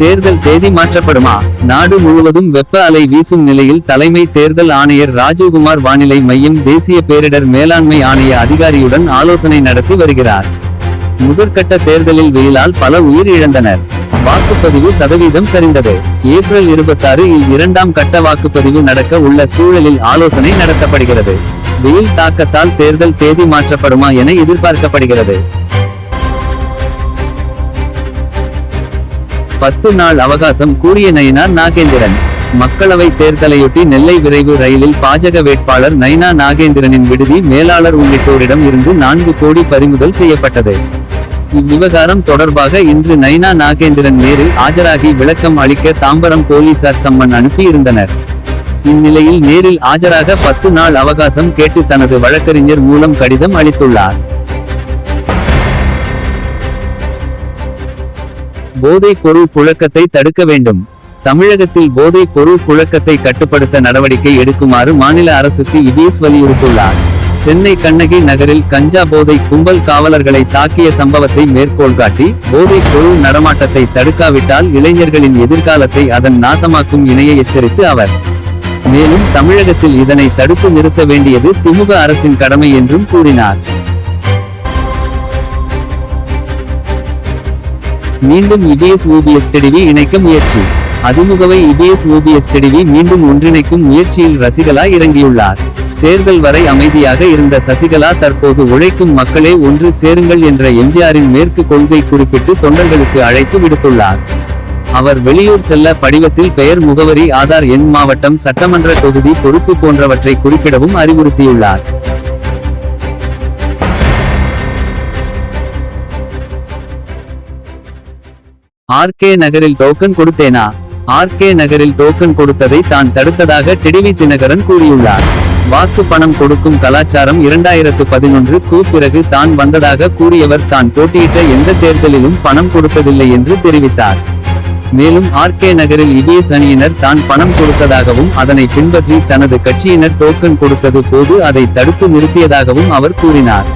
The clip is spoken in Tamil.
தேர்தல் தேதி மாற்றப்படுமா? நாடு முழுவதும் வெப்ப அலை வீசும் நிலையில் தலைமை தேர்தல் ஆணையர் ராஜீவ்குமார் வானிலை மையம் தேசிய பேரிடர் மேலாண்மை ஆணைய அதிகாரியுடன் ஆலோசனை நடத்தி வருகிறார். முதற்கட்ட தேர்தலில் வெயிலால் பல உயிரிழந்தனர் வாக்குப்பதிவு சதவீதம் சரிந்தது. ஏப்ரல் இருபத்தாறு இல் இரண்டாம் கட்ட வாக்குப்பதிவு நடக்க உள்ள சூழலில் ஆலோசனை நடத்தப்படுகிறது. வெயில் தாக்கத்தால் தேர்தல் தேதி மாற்றப்படுமா என எதிர்பார்க்கப்படுகிறது. பத்து நாள் அவகாசம் கூறிய நயினார் நாகேந்திரன். மக்களவை தேர்தலையொட்டி நெல்லை விரைவு ரயிலில் பாஜக வேட்பாளர் நைனா நாகேந்திரனின் விடுதி மேலாளர் உள்ளிட்டோரிடம் இருந்து நான்கு கோடி பறிமுதல் செய்யப்பட்டது. இவ்விவகாரம் தொடர்பாக இன்று நைனா நாகேந்திரன் நேரில் ஆஜராகி விளக்கம் அளிக்க தாம்பரம் போலீசார் சம்மன் அனுப்பியிருந்தனர். இந்நிலையில் நேரில் ஆஜராக பத்து நாள் அவகாசம் கேட்டு தனது வழக்கறிஞர் மூலம் கடிதம் அளித்துள்ளார். போதைப் பொருள் புழக்கத்தை தடுக்க வேண்டும். தமிழகத்தில் போதைப் பொருள் புழக்கத்தை கட்டுப்படுத்த நடவடிக்கை எடுக்குமாறு மாநில அரசுக்கு இபிஎஸ் வலியுறுத்துள்ளார் சென்னை கண்ணகி நகரில் கஞ்சா போதை கும்பல் காவலர்களை தாக்கிய சம்பவத்தை மேற்கோள் காட்டி போதைப் பொருள் நடமாட்டத்தை தடுக்காவிட்டால் இளைஞர்களின் எதிர்காலத்தை அதன் நாசமாக்கும் இணைய எச்சரித்து அவர். மேலும் தமிழகத்தில் இதனை தடுத்து நிறுத்த வேண்டியது திமுக அரசின் கடமை என்றும் கூறினார். மீண்டும் இபிஎஸ் ஓபிஎஸ் டிவி இணைக்க முயற்சி. அதிமுகவை இபிஎஸ் ஓபிஎஸ் டிவி மீண்டும் ஒன்றிணைக்கும் முயற்சியில் ரசிகலா இறங்கியுள்ளார். தேர்தல் வரை அமைதியாக இருந்த சசிகலா தற்போது உழைக்கும் மக்களே ஒன்று சேருங்கள் என்ற எம்ஜிஆரின் மேற்கு கொள்கை குறிப்பிட்டு தொண்டர்களுக்கு அழைப்பு விடுத்துள்ளார். அவர் வெளியூர் செல்ல படிவத்தில் பெயர் முகவரி ஆதார் எண் மாவட்டம் சட்டமன்ற தொகுதி பொறுப்பு போன்றவற்றை குறிப்பிடவும் அறிவுறுத்தியுள்ளார். ஆர்கே நகரில் டோக்கன் கொடுத்தேனா? ஆர்கே நகரில் டோக்கன் கொடுத்ததை தான் தடுத்ததாக டிடிவி தினகரன் கூறியுள்ளார். வாக்கு பணம் கொடுக்கும் கலாச்சாரம் இரண்டாயிரத்து பதினொன்றுக்கு பிறகு தான் வந்ததாக கூறியவர் தான் போட்டியிட்ட எந்த தேர்தலிலும் பணம் கொடுத்ததில்லை என்று தெரிவித்தார். மேலும் ஆர்கே நகரில் இபிஎஸ் அணியினர் தான் பணம் கொடுத்ததாகவும் அதனை பின்பற்றி தனது கட்சியினர் டோக்கன் கொடுத்தது போது அதை தடுத்து நிறுத்தியதாகவும் அவர் கூறினார்.